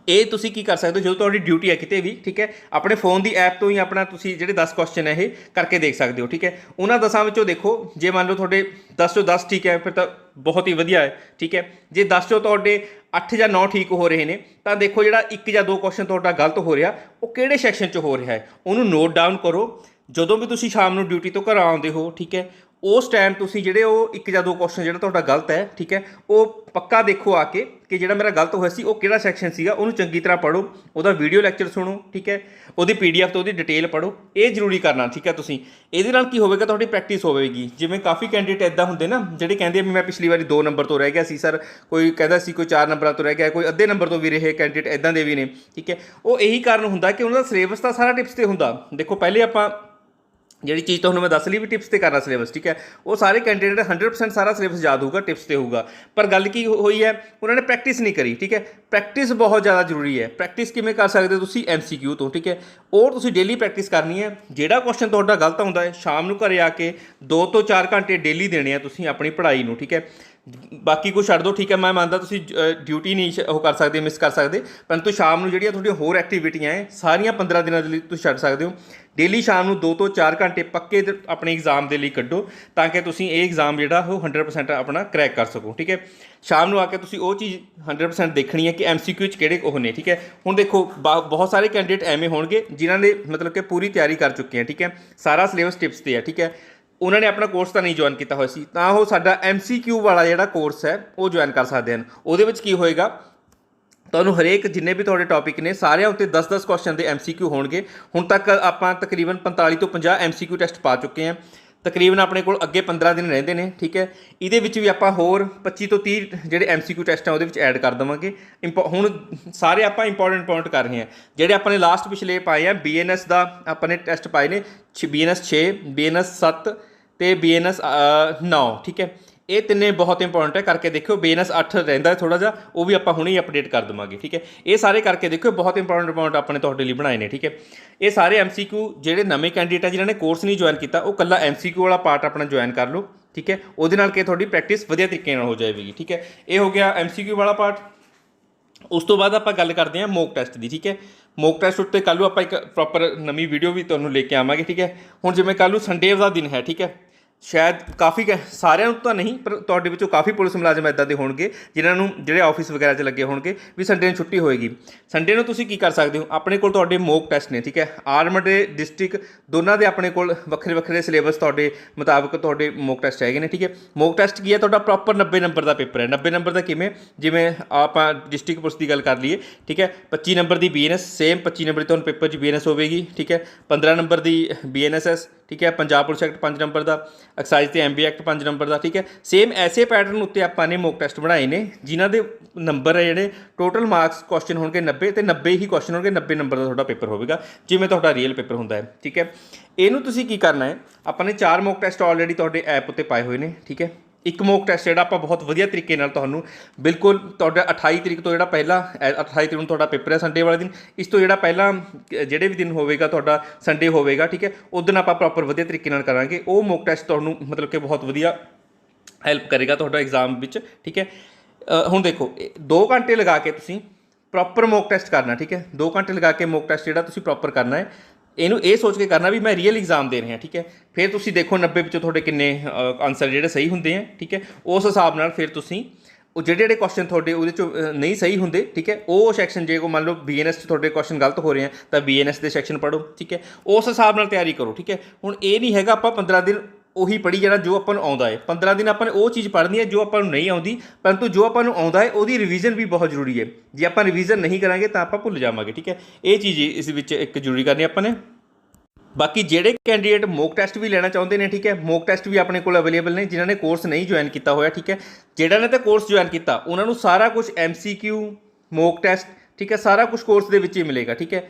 ਇਹ ਤੁਸੀਂ ਕੀ ਕਰ ਸਕਦੇ ਹੋ? ਜਦੋਂ ਤੁਹਾਡੀ ਡਿਊਟੀ ਹੈ ਕਿਤੇ ਵੀ, ਠੀਕ ਹੈ, ਆਪਣੇ ਫੋਨ ਦੀ ਐਪ ਤੋਂ ਹੀ ਆਪਣਾ ਤੁਸੀਂ ਜਿਹੜੇ 10 ਕੁਐਸਚਨ ਹੈ ਇਹ ਕਰਕੇ ਦੇਖ ਸਕਦੇ ਹੋ, ਠੀਕ ਹੈ। ਉਹਨਾਂ 10 ਵਿੱਚੋਂ ਦੇਖੋ, ਜੇ ਮੰਨ ਲਓ ਤੁਹਾਡੇ 10 ਚੋਂ 10 ਠੀਕ ਹੈ, ਫਿਰ ਤਾਂ ਬਹੁਤ ਹੀ ਵਧੀਆ ਹੈ, ਠੀਕ ਹੈ। ਜੇ 10 ਚੋਂ ਤੁਹਾਡੇ 8 ਜਾਂ 9 ਠੀਕ ਹੋ ਰਹੇ ਨੇ, ਤਾਂ ਦੇਖੋ ਜਿਹੜਾ ਇੱਕ ਜਾਂ ਦੋ ਕੁਐਸਚਨ ਤੁਹਾਡਾ ਗਲਤ ਹੋ ਰਿਹਾ, ਉਹ ਕਿਹੜੇ ਸੈਕਸ਼ਨ 'ਚ ਹੋ ਰਿਹਾ ਹੈ? ਉਹਨੂੰ ਨੋਟ ਡਾਊਨ ਕਰੋ। ਜਦੋਂ ਵੀ ਤੁਸੀਂ ਸ਼ਾਮ ਨੂੰ ਡਿਊਟੀ ਤੋਂ ਘਰ ਆਉਂਦੇ ਹੋ, ਠੀਕ ਹੈ ਉਸ ਟਾਈਮ ਤੁਸੀਂ ਜਿਹੜੇ ਉਹ ਇੱਕ ਜਾਂ ਦੋ ਕੁਐਸਚਨ ਜਿਹੜਾ ਤੁਹਾਡਾ ਗਲਤ ਹੈ, ਠੀਕ ਹੈ, ਉਹ ਪੱਕਾ ਦੇਖੋ ਆ ਕੇ ਕਿ ਜਿਹੜਾ ਮੇਰਾ ਗਲਤ ਹੋਇਆ ਸੀ, ਉਹ ਕਿਹੜਾ ਸੈਕਸ਼ਨ ਸੀਗਾ, ਉਹਨੂੰ ਚੰਗੀ ਤਰ੍ਹਾਂ ਪੜ੍ਹੋ, ਉਹਦਾ ਵੀਡੀਓ ਲੈਕਚਰ ਸੁਣੋ, ਠੀਕ ਹੈ, ਉਹਦੀ ਪੀਡੀਐਫ ਤੋਂ ਉਹਦੀ ਡਿਟੇਲ ਪੜ੍ਹੋ, ਇਹ ਜ਼ਰੂਰੀ ਕਰਨਾ, ਠੀਕ ਹੈ ਤੁਸੀਂ। ਇਹਦੇ ਨਾਲ ਕੀ ਹੋਵੇਗਾ, ਤੁਹਾਡੀ ਪ੍ਰੈਕਟਿਸ ਹੋਵੇਗੀ। ਜਿਵੇਂ ਕਾਫੀ ਕੈਂਡੀਡੇਟ ਇਦਾਂ ਹੁੰਦੇ ਨਾ, ਜਿਹੜੇ ਕਹਿੰਦੇ ਵੀ ਮੈਂ ਪਿਛਲੀ ਵਾਰੀ 2 ਨੰਬਰ ਤੋਂ ਰਹਿ ਗਿਆ ਸੀ ਸਰ ਕੋਈ ਕਹਿੰਦਾ ਸੀ ਕੋਈ 4 ਨੰਬਰਾਂ ਤੋਂ ਰਹਿ ਗਿਆ, ਕੋਈ ਅੱਧੇ ਨੰਬਰ ਤੋਂ ਵੀ ਰਹੇ ਕੈਂਡੀਡੇਟ ਇਦਾਂ ਦੇ ਵੀ ਨੇ, ਠੀਕ ਹੈ। ਉਹ ਇਹੀ ਕਾਰਨ ਹੁੰਦਾ ਕਿ ਉਹਨਾਂ ਦਾ ਸਿਲੇਬਸ ਤਾਂ ਸਾਰਾ ਟਿਪਸ ਤੇ ਹੁੰਦਾ। ਦੇਖੋ, ਪਹਿਲੇ ਆਪਾਂ ਜਿਹੜੀ ਚੀਜ਼ ਤੁਹਾਨੂੰ ਮੈਂ ਦੱਸ ਲਈ ਵੀ ਟਿਪਸ ਤੇ ਕਰਨਾ ਸਿਲੇਬਸ ਠੀਕ ਹੈ? ਉਹ ਸਾਰੇ ਕੈਂਡੀਡੇਟ 100% ਸਾਰਾ ਸਿਲੇਬਸ ਯਾਦ ਹੋਊਗਾ ਟਿਪਸ ਤੇ ਹੋਊਗਾ। ਪਰ ਗੱਲ ਕੀ ਹੋਈ ਹੈ, ਉਹਨਾਂ ਨੇ ਪ੍ਰੈਕਟਿਸ ਨਹੀਂ ਕਰੀ, ਠੀਕ ਹੈ? ਪ੍ਰੈਕਟਿਸ ਬਹੁਤ ਜ਼ਿਆਦਾ ਜ਼ਰੂਰੀ ਹੈ। ਪ੍ਰੈਕਟਿਸ ਕਿਵੇਂ ਕਰ ਸਕਦੇ ਹੋ ਤੁਸੀਂ? ਐਮਸੀਕਿਊ ਤੋਂ, ਠੀਕ ਹੈ? ਉਹ ਤੁਸੀਂ ਡੇਲੀ ਪ੍ਰੈਕਟਿਸ ਕਰਨੀ ਹੈ। ਜਿਹੜਾ ਕੁਐਸਚਨ ਤੁਹਾਡਾ ਗਲਤ ਆਉਂਦਾ ਹੈ, ਸ਼ਾਮ ਨੂੰ ਘਰੇ ਆ ਕੇ 2 ਤੋਂ 4 ਘੰਟੇ ਡੇਲੀ ਦੇਣੇ ਆ ਤੁਸੀਂ ਆਪਣੀ ਪੜ੍ਹਾਈ ਨੂੰ, ਠੀਕ ਹੈ? ਬਾਕੀ ਕੁਝ ਛੱਡ ਦਿਓ ਠੀਕ ਹੈ, ਮੈਂ ਮੰਨਦਾ ਤੁਸੀਂ ਡਿਊਟੀ ਨਹੀਂ ਸ਼- ਉਹ ਕਰ ਸਕਦੇ ਮਿਸ ਕਰ ਸਕਦੇ। ਪਰੰਤੂ ਸ਼ਾਮ ਨੂੰ ਜਿਹੜੀਆਂ ਤੁਹਾਡੀਆਂ ਹੋਰ ਐਕਟੀਵਿਟੀਆਂ ਹੈ ਸਾਰੀਆਂ 15 ਦਿਨਾਂ ਦੇ ਲਈ ਤੁਸੀਂ ਛੱਡ ਸਕਦੇ ਹੋ। ਡੇਲੀ ਸ਼ਾਮ ਨੂੰ 2 ਤੋਂ 4 ਘੰਟੇ ਪੱਕੇ ਤੇ ਆਪਣੇ ਐਗਜ਼ਾਮ ਦੇ ਲਈ ਕੱਢੋ, ਤਾਂ ਕਿ ਤੁਸੀਂ ਇਹ ਐਗਜ਼ਾਮ ਜਿਹੜਾ, ਉਹ 100% ਆਪਣਾ ਕਰੈਕ ਕਰ ਸਕੋ, ਠੀਕ ਹੈ? ਸ਼ਾਮ ਨੂੰ ਆ ਕੇ ਤੁਸੀਂ ਉਹ ਚੀਜ਼ 100% ਦੇਖਣੀ ਹੈ ਕਿ ਐਮਸੀਕਿਊ ਚ ਕਿਹੜੇ ਉਹ ਨੇ, ਠੀਕ ਹੈ? ਹੁਣ ਦੇਖੋ, ਬਾ- ਬਹੁਤ ਸਾਰੇ ਕੈਂਡੀਡੇਟ ਐਵੇਂ ਹੋਣਗੇ, ਜਿਨ੍ਹਾਂ ਨੇ ਮਤਲਬ ਕਿ ਪੂਰੀ ਤਿਆਰੀ ਕਰ ਚੁੱਕੇ ਆ, ਠੀਕ ਹੈ? ਸਾਰਾ ਸਿਲੇਬਸ ਟਿਪਸ ਤੇ ਹੈ ਠੀਕ ਹੈ? ਉਹਨਾਂ ਨੇ ਆਪਣਾ ਕੋਰਸ ਤਾਂ ਨਹੀਂ ਜੁਆਇਨ ਕੀਤਾ ਹੋਇਆ ਸੀ, ਤਾਂ ਉਹ ਸਾਡਾ ਐਮਸੀਕਿਊ ਵਾਲਾ ਜਿਹੜਾ ਕੋਰਸ ਹੈ, ਉਹ ਜੁਆਇਨ ਕਰ ਸਕਦੇ ਹਨ। ਉਹਦੇ ਵਿੱਚ ਕੀ ਹੋਏਗਾ? ਤੁਹਾਨੂੰ ਹਰੇਕ ਜਿੰਨੇ ਵੀ ਤੁਹਾਡੇ ਟੌਪਿਕ ਨੇ, ਸਾਰਿਆਂ ਉੱਤੇ 10-10 ਕੁਐਸਚਨ ਦੇ ਐਮਸੀਕਿਊ ਹੋਣਗੇ। ਹੁਣ ਤੱਕ ਆਪਾਂ ਤਕਰੀਬਨ 45 ਤੋਂ 50 ਐਮਸੀਕਿਊ ਟੈਸਟ ਪਾ ਚੁੱਕੇ ਹਾਂ। ਤਕਰੀਬਨ ਆਪਣੇ ਕੋਲ ਅੱਗੇ 15 ਦਿਨ ਰਹਿੰਦੇ ਨੇ, ਠੀਕ ਹੈ? ਇਹਦੇ ਵਿੱਚ ਵੀ ਆਪਾਂ ਹੋਰ 25 ਤੋਂ 30 ਜਿਹੜੇ ਐਮਸੀਕਿਊ ਟੈਸਟ ਆ, ਉਹਦੇ ਵਿੱਚ ਐਡ ਕਰ ਦਵਾਂਗੇ। ਇੰਪੋ- ਹੁਣ ਸਾਰੇ ਆਪਾਂ ਇੰਪੋਰਟੈਂਟ ਪੁਆਇੰਟ ਕਰ ਰਹੇ ਹਾਂ। ਜਿਹੜੇ ਆਪਾਂ ਨੇ ਲਾਸਟ ਪਿਛਲੇ ਪਾਏ ਆ ਬੀਐਨਐਸ ਦਾ ਆਪਾਂ ਨੇ ਟੈਸਟ ਪਾਏ ਨੇ ਬੀਐਨਐਸ 6 ਬੀਐਨਐਸ 7 ਤੇ ਬੀਐਨਐਸ 9 ਠੀਕ ਹੈ? ਇਹ ਤਿੰਨੇ ਬਹੁਤ ਇੰਪੋਰਟੈਂਟ ਹੈ, ਕਰਕੇ ਦੇਖਿਓ ਬੀਐਨਐਸ 8 ਰਹਿੰਦਾ ਹੈ ਥੋੜਾ ਜਿਹਾ, ਉਹ ਵੀ ਆਪਾਂ ਹੁਣੇ ਹੀ ਅਪਡੇਟ ਕਰ ਦਵਾਂਗੇ, ਠੀਕ ਹੈ? ਇਹ ਸਾਰੇ ਕਰਕੇ ਦੇਖਿਓ ਬਹੁਤ ਇੰਪੋਰਟੈਂਟ ਪੁਆਇੰਟ ਆਪਣੇ ਤੁਹਾਡੇ ਲਈ ਬਣਾਏ ਨੇ, ਠੀਕ ਹੈ? ਇਹ ਸਾਰੇ ਐਮਸੀਕਿਊ ਜਿਹੜੇ ਨਵੇਂ ਕੈਂਡੀਡੇਟ ਆ, ਜਿਨ੍ਹਾਂ ਨੇ ਕੋਰਸ ਨਹੀਂ ਜੁਆਇਨ ਕੀਤਾ, ਉਹ ਕੱਲਾ ਐਮਸੀਕਿਊ ਵਾਲਾ ਪਾਰਟ ਆਪਣਾ ਜੁਆਇਨ ਕਰ ਲਓ, ਠੀਕ ਹੈ? ਉਹਦੇ ਨਾਲ ਕਿ ਤੁਹਾਡੀ ਪ੍ਰੈਕਟਿਸ ਵਧੀਆ ਤਰੀਕੇ ਨਾਲ ਹੋ ਜਾਵੇਗੀ, ਠੀਕ ਹੈ? ਇਹ ਹੋ ਗਿਆ ਐਮਸੀਕਿਊ ਵਾਲਾ ਪਾਰਟ ਉਸ ਤੋਂ ਬਾਅਦ ਆਪਾਂ ਗੱਲ ਕਰਦੇ ਹਾਂ ਮੋਕ ਟੈਸਟ ਦੀ, ਠੀਕ ਹੈ? ਮੋਕ ਟੈਸਟ ਉੱਤੇ ਕੱਲ੍ਹ ਨੂੰ ਆਪਾਂ ਇੱਕ ਪ੍ਰੋਪਰ ਨਵੀਂ ਵੀਡੀਓ ਵੀ ਤੁਹਾਨੂੰ ਲੈ ਕੇ ਆਵਾਂਗੇ, ਠੀਕ ਹੈ? ਹੁਣ ਜਿਵੇਂ ਕੱਲ੍ਹ ਨੂੰ ਸੰਡੇ ਦਾ ਦਿਨ ਹੈ, ਠੀਕ ਹੈ? ਸ਼ਾਇਦ ਕਾਫੀ ਕ- ਸਾਰਿਆਂ ਨੂੰ ਤਾਂ ਨਹੀਂ, ਪਰ ਤੁਹਾਡੇ ਵਿੱਚੋਂ ਕਾਫੀ ਪੁਲਿਸ ਮੁਲਾਜ਼ਮ ਇਦਾਂ ਦੇ ਹੋਣਗੇ, ਜਿਨ੍ਹਾਂ ਨੂੰ ਜਿਹੜੇ ਆਫਿਸ ਵਗੈਰਾ 'ਚ ਲੱਗੇ ਹੋਣਗੇ, ਵੀ ਸੰਡੇ ਨੂੰ ਛੁੱਟੀ ਹੋਏਗੀ। ਸੰਡੇ ਨੂੰ ਤੁਸੀਂ ਕੀ ਕਰ ਸਕਦੇ ਹੋ? ਆਪਣੇ ਕੋਲ ਤੁਹਾਡੇ ਮੋਕ ਟੈਸਟ ਨੇ, ਠੀਕ ਹੈ? ਆਰਮਡ ਡਿਸਟ੍ਰਿਕਟ, ਦੋਨਾਂ ਦੇ ਆਪਣੇ ਕੋਲ ਵੱਖਰੇ ਵੱਖਰੇ ਸਿਲੇਬਸ ਤੁਹਾਡੇ ਮੁਤਾਬਕ ਤੁਹਾਡੇ ਮੋਕ ਟੈਸਟ ਹੈਗੇ ਨੇ, ਠੀਕ ਹੈ? ਮੋਕ ਟੈਸਟ ਕੀ ਹੈ? ਤੁਹਾਡਾ ਪ੍ਰੋਪਰ 90 ਨੰਬਰ ਦਾ ਪੇਪਰ ਹੈ। 90 ਨੰਬਰ ਦਾ ਕਿਵੇਂ? ਜਿਵੇਂ ਆਪਾਂ ਡਿਸਟ੍ਰਿਕਟ ਪੁਲਿਸ ਦੀ ਗੱਲ ਕਰ ਲਈਏ, ਠੀਕ ਹੈ? 25 ਨੰਬਰ ਦੀ ਬੀਐਨਐਸ ਸੇਮ 25 ਨੰਬਰ ਦੀ ਤੁਹਾਨੂੰ ਪੇਪਰ 'ਚ ਬੀਐਨਐਸ ਹੋਵੇਗੀ, ਠੀਕ ਹੈ? 15 ਨੰਬਰ ਦੀ ਬੀਐਨਐਸਐਸ ਠੀਕ ਹੈ, ਪੰਜਾਬ ਪੁਲਿਸ ਐਕਟ 5 ਨੰਬਰ ਦਾ, ਐਕਸਾਈਜ਼ ਤੇ ਐਮਬੀ ਐਕਟ 5 ਨੰਬਰ ਦਾ, ਠੀਕ ਹੈ। ਸੇਮ ਐਸੇ ਪੈਟਰਨ ਉੱਤੇ ਆਪਾਂ ਨੇ ਮੋਕ ਟੈਸਟ ਬਣਾਏ ਨੇ, ਜਿਨ੍ਹਾਂ ਦੇ ਨੰਬਰ ਹੈ ਜਿਹੜੇ ਟੋਟਲ ਮਾਰਕਸ ਕੁਐਸਚਨ ਹੋਣਗੇ 90 ਤੇ 90 ਹੀ ਕੁਐਸਚਨ ਹੋਣਗੇ 90 ਨੰਬਰ ਦਾ ਤੁਹਾਡਾ ਪੇਪਰ ਹੋਵੇਗਾ, ਜਿਵੇਂ ਤੁਹਾਡਾ ਰੀਅਲ ਪੇਪਰ ਹੁੰਦਾ ਹੈ, ਠੀਕ ਹੈ। ਇਹਨੂੰ ਤੁਸੀਂ ਕੀ ਕਰਨਾ ਹੈ, ਆਪਾਂ ਨੇ ਚਾਰ ਮੋਕ ਟੈਸਟ ਆਲਰੇਡੀ ਤੁਹਾਡੇ ਐਪ ਉੱਤੇ ਪਾਏ ਹੋਏ ਨੇ, ਠੀਕ ਹੈ। ਇੱਕ ਮੋਕ ਟੈਸਟ ਜਿਹੜਾ ਆਪਾਂ ਬਹੁਤ ਵਧੀਆ ਤਰੀਕੇ ਨਾਲ ਤੁਹਾਨੂੰ ਬਿਲਕੁਲ ਤੁਹਾਡਾ 28 ਤਰੀਕ ਤੋਂ ਜਿਹੜਾ ਪਹਿਲਾ ਐ- 28 ਤਰੀਕ ਨੂੰ ਤੁਹਾਡਾ ਪੇਪਰ ਹੈ ਸੰਡੇ ਵਾਲੇ ਦਿਨ। ਇਸ ਤੋਂ ਜਿਹੜਾ ਪਹਿਲਾਂ ਜਿਹੜੇ ਵੀ ਦਿਨ ਹੋਵੇਗਾ ਤੁਹਾਡਾ ਸੰਡੇ ਹੋਵੇਗਾ, ਠੀਕ ਹੈ? ਉਸ ਦਿਨ ਆਪਾਂ ਪ੍ਰੋਪਰ ਵਧੀਆ ਤਰੀਕੇ ਨਾਲ ਕਰਾਂਗੇ। ਉਹ ਮੋਕ ਟੈਸਟ ਤੁਹਾਨੂੰ ਮਤਲਬ ਕਿ ਬਹੁਤ ਵਧੀਆ ਹੈਲਪ ਕਰੇਗਾ ਤੁਹਾਡਾ ਐਗਜ਼ਾਮ ਵਿੱਚ, ਠੀਕ ਹੈ? ਹੁਣ ਦੇਖੋ 2 ਘੰਟੇ ਲਗਾ ਕੇ ਤੁਸੀਂ ਪ੍ਰੋਪਰ ਮੋਕ ਟੈਸਟ ਕਰਨਾ, ਠੀਕ ਹੈ? 2 ਘੰਟੇ ਲਗਾ ਕੇ ਮੋਕ ਟੈਸਟ ਜਿਹੜਾ ਤੁਸੀਂ ਪ੍ਰੋਪਰ ਕਰਨਾ ਹੈ ਇਹਨੂੰ ਇਹ ਸੋਚ ਕੇ ਕਰਨਾ ਵੀ ਮੈਂ ਰੀਅਲ ਐਗਜ਼ਾਮ ਦੇ ਰਿਹਾ, ਠੀਕ ਹੈ? ਫਿਰ ਤੁਸੀਂ ਦੇਖੋ 90 ਵਿੱਚੋਂ ਤੁਹਾਡੇ ਕਿੰਨੇ ਆਨਸਰ ਜਿਹੜੇ ਸਹੀ ਹੁੰਦੇ ਆ, ਠੀਕ ਹੈ? ਉਸ ਹਿਸਾਬ ਨਾਲ ਫਿਰ ਤੁਸੀਂ ਉਹ ਜਿਹੜੇ ਜਿਹੜੇ ਕੁਐਸਚਨ ਤੁਹਾਡੇ ਉਹਦੇ ਚੋਂ ਨਹੀਂ ਸਹੀ ਹੁੰਦੇ, ਠੀਕ ਹੈ? ਉਹ ਸੈਕਸ਼ਨ ਜੇ ਕੋ ਮੰਨ ਲਓ ਬੀਐਨਐਸ 'ਚ ਤੁਹਾਡੇ ਕੁਐਸਚਨ ਗਲਤ ਹੋ ਰਹੇ ਆ, ਤਾਂ ਬੀਐਨਐਸ ਦੇ ਸੈਕਸ਼ਨ ਪੜ੍ਹੋ, ਠੀਕ ਹੈ? ਉਸ ਹਿਸਾਬ ਨਾਲ ਤਿਆਰੀ ਕਰੋ, ਠੀਕ ਹੈ? ਹੁਣ ਇਹ ਨਹੀਂ ਹੈਗਾ ਆਪਾਂ 15 ਦਿਨ ਉਹੀ ਪੜ੍ਹੀ ਜਾਣਾ ਜੋ ਆਪਾਂ ਨੂੰ ਆਉਂਦਾ ਹੈ। 15 ਦਿਨ ਆਪਾਂ ਨੇ ਉਹ ਚੀਜ਼ ਪੜ੍ਹਨੀ ਹੈ ਜੋ ਆਪਾਂ ਨੂੰ ਨਹੀਂ ਆਉਂਦੀ, ਪਰੰਤੂ ਜੋ ਆਪਾਂ ਨੂੰ ਆਉਂਦਾ ਹੈ, ਉਹਦੀ ਰਿਵੀਜ਼ਨ ਵੀ ਬਹੁਤ ਜ਼ਰੂਰੀ ਹੈ। ਜੇ ਆਪਾਂ ਰਿਵੀਜ਼ਨ ਨਹੀਂ ਕਰਾਂਗੇ ਤਾਂ ਆਪਾਂ ਭੁੱਲ ਜਾਵਾਂਗੇ, ਠੀਕ ਹੈ? ਇਹ ਚੀਜ਼ ਇਸ ਵਿੱਚ ਇੱਕ ਜ਼ਰੂਰੀ ਕਰਨੀ ਆਪਾਂ ਨੇ। ਬਾਕੀ ਜਿਹੜੇ ਕੈਂਡੀਡੇਟ ਮੋਕ ਟੈਸਟ ਵੀ ਲੈਣਾ ਚਾਹੁੰਦੇ ਨੇ, ਠੀਕ ਹੈ? ਮੋਕ ਟੈਸਟ ਵੀ ਆਪਣੇ ਕੋਲ ਅਵੇਲੇਬਲ ਨੇ, ਜਿਨ੍ਹਾਂ ਨੇ ਕੋਰਸ ਨਹੀਂ ਜੁਆਇਨ ਕੀਤਾ ਹੋਇਆ, ਠੀਕ ਹੈ? ਜਿਹੜਾ ਨੇ ਤਾਂ ਕੋਰਸ ਜੁਆਇਨ ਕੀਤਾ, ਉਹਨਾਂ ਨੂੰ ਸਾਰਾ ਕੁਝ ਐਮਸੀਕਿਊ ਮੋਕ ਟੈਸਟ ਠੀਕ ਹੈ? ਸਾਰਾ ਕੁਝ ਕੋਰਸ ਦੇ ਵਿੱਚ ਹੀ ਮਿਲੇਗਾ, ਠੀਕ ਹੈ?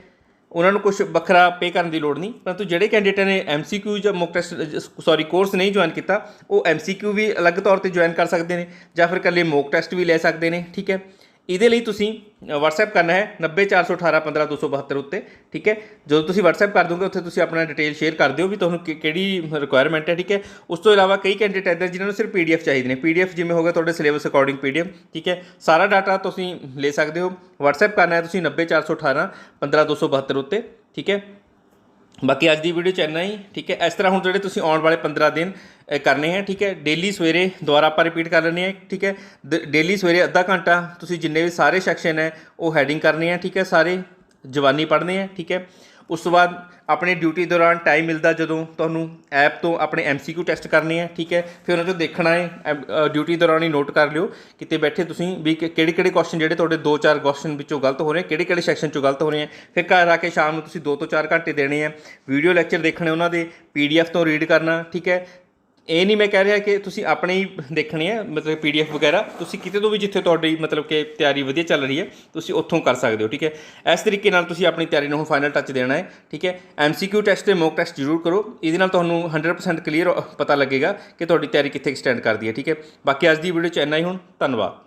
ਉਹਨਾਂ ਨੂੰ ਕੁਝ ਵੱਖਰਾ ਪੇ ਕਰਨ ਦੀ ਲੋੜ ਨਹੀਂ, ਪਰੰਤੂ ਜਿਹੜੇ ਕੈਂਡੀਡੇਟ ਨੇ ਐਮਸੀਕਿਊ ਜਾਂ ਮੋਕ ਟੈਸਟ ਸੌਰੀ ਕੋਰਸ ਨਹੀਂ ਜੁਆਇਨ ਕੀਤਾ, ਉਹ ਐਮਸੀਕਿਊ ਵੀ ਅਲੱਗ ਤੌਰ ਤੇ ਜੁਆਇਨ ਕਰ ਸਕਦੇ ਨੇ ਜਾਂ ਫਿਰ ਇਕੱਲੇ ਮੋਕ ਟੈਸਟ ਵੀ ਲੈ ਸਕਦੇ ਨੇ, ਠੀਕ ਹੈ? ਇਹਦੇ ਲਈ ਤੁਸੀਂ WhatsApp ਕਰਨਾ ਹੈ 90418 ਉੱਤੇ, ਠੀਕ ਹੈ? ਜਦੋਂ ਤੁਸੀਂ WhatsApp ਕਰ ਦੋਗੇ, ਉੱਥੇ ਤੁਸੀਂ ਆਪਣਾ ਡਿਟੇਲ ਸ਼ੇਅਰ ਕਰ ਦਿਓ ਵੀ ਤੁਹਾਨੂੰ ਕਿ- ਕਿਹੜੀ ਰਿਕੁਆਇਰਮੈਂਟ ਹੈ, ਠੀਕ ਹੈ? ਉਸ ਤੋਂ ਇਲਾਵਾ ਕਈ ਕੈਂਡੀਡੇਟ ਇੱਦਾਂ ਜਿਨ੍ਹਾਂ ਨੂੰ ਸਿਰਫ PDF ਚਾਹੀਦੇ ਨੇ। PDF ਜਿਵੇਂ ਹੋਗਾ ਤੁਹਾਡੇ ਸਿਲੇਬਸ ਅਕੋਰਡਿੰਗ PDF, ਠੀਕ ਹੈ? ਸਾਰਾ ਡਾਟਾ ਤੁਸੀਂ ਲੈ ਸਕਦੇ ਹੋ। WhatsApp ਕਰਨਾ ਹੈ ਤੁਸੀਂ 90418 15272 ਉੱਤੇ, ਠੀਕ ਹੈ? ਬਾਕੀ ਅੱਜ ਦੀ ਵੀਡੀਓ ਚ ਇੰਨਾ ਹੀ, ਠੀਕ ਹੈ? ਇਸ ਤਰ੍ਹਾਂ ਹੁਣ ਜਿਹੜੇ ਤੁਸੀਂ ਆਉਣ ਵਾਲੇ 15 ਦਿਨ ਕਰਨੇ ਹੈ, ਠੀਕ ਹੈ? ਡੇਲੀ ਸਵੇਰੇ ਦੁਬਾਰਾ ਆਪਾਂ ਰਿਪੀਟ ਕਰ ਲੈਣੇ ਹੈ, ਠੀਕ ਹੈ? ਡੇਲੀ ਸਵੇਰੇ ਅੱਧਾ ਘੰਟਾ ਤੁਸੀਂ ਜਿੰਨੇ ਵੀ ਸਾਰੇ ਸੈਕਸ਼ਨ ਹੈ, ਉਹ ਹੈਡਿੰਗ ਕਰਨੇ ਹੈ, ਠੀਕ ਹੈ? ਸਾਰੇ ਜਵਾਨੀ ਪੜ੍ਹਨੇ ਹੈ, ਠੀਕ ਹੈ? ਉਸ ਤੋਂ ਬਾਅਦ ਆਪਣੀ ਡਿਊਟੀ ਦੌਰਾਨ ਟਾਈਮ ਮਿਲਦਾ ਜਦੋਂ ਤੁਹਾਨੂੰ ਐਪ ਤੋਂ ਆਪਣੇ ਐਮਸੀਕਿਊ ਟੈਸਟ ਕਰਨੇ ਹੈ ਠੀਕ ਹੈ? ਫਿਰ ਉਹਨਾਂ ਚੋਂ ਦੇਖਣਾ ਹੈ ਡਿਊਟੀ ਦੌਰਾਨ ਹੀ ਨੋਟ ਕਰ ਲਿਓ ਕਿਤੇ ਬੈਠੇ ਤੁਸੀਂ ਵੀ ਕਿਹੜੇ ਕਿਹੜੇ ਕੁਐਸਚਨ ਜਿਹੜੇ ਤੁਹਾਡੇ 2-4 ਕੁਐਸਚਨ ਵਿੱਚੋਂ ਗਲਤ ਹੋ ਰਹੇ ਕਿਹੜੇ ਕਿਹੜੇ ਸੈਕਸ਼ਨ ਚੋਂ ਗਲਤ ਹੋ ਰਹੇ ਹੈ ਫਿਰ ਘਰ ਆ ਕੇ ਸ਼ਾਮ ਨੂੰ ਤੁਸੀਂ 2 ਤੋਂ 4 ਘੰਟੇ ਦੇਣੇ ਆ। ਵੀਡੀਓ ਲੈਕਚਰ ਦੇਖਣੇ ਉਹਨਾਂ ਦੇ ਪੀਡੀਐਫ ਤੋਂ ਰੀਡ ਕਰਨਾ, ਠੀਕ ਹੈ? ਇਹ ਨਹੀਂ ਮੈਂ ਕਹਿ ਰਿਹਾ ਕਿ ਤੁਸੀਂ ਆਪਣੇ ਹੀ ਦੇਖਣੀ ਹੈ ਮਤਲਬ ਪੀਡੀਐਫ ਵਗੈਰਾ। ਤੁਸੀਂ ਕਿਤੇ ਤੋਂ ਵੀ ਜਿੱਥੇ ਤੁਹਾਡੀ, ਮਤਲਬ ਕਿ ਤਿਆਰੀ ਵਧੀਆ ਚੱਲ ਰਹੀ ਹੈ, ਤੁਸੀਂ ਉੱਥੋਂ ਕਰ ਸਕਦੇ ਹੋ, ਠੀਕ ਹੈ? ਇਸ ਤਰੀਕੇ ਨਾਲ ਤੁਸੀਂ ਆਪਣੀ ਤਿਆਰੀ ਨੂੰ ਹੁਣ ਫਾਈਨਲ ਟੱਚ ਦੇਣਾ ਹੈ, ਠੀਕ ਹੈ? ਐਮਸੀਕਿਊ ਟੈਸਟ ਤੇ ਮੌਕ ਟੈਸਟ ਜ਼ਰੂਰ ਕਰੋ। ਇਹਦੇ ਨਾਲ ਤੁਹਾਨੂੰ 100% ਕਲੀਅਰ ਪਤਾ ਲੱਗੇਗਾ ਕਿ ਤੁਹਾਡੀ ਤਿਆਰੀ ਕਿੱਥੇ ਸਟੈਂਡ ਕਰਦੀ ਹੈ, ਠੀਕ ਹੈ? ਬਾਕੀ ਅੱਜ ਦੀ ਵੀਡੀਓ ਚ ਇੰਨਾ ਹੀ ਹੁਣ। ਧੰਨਵਾਦ।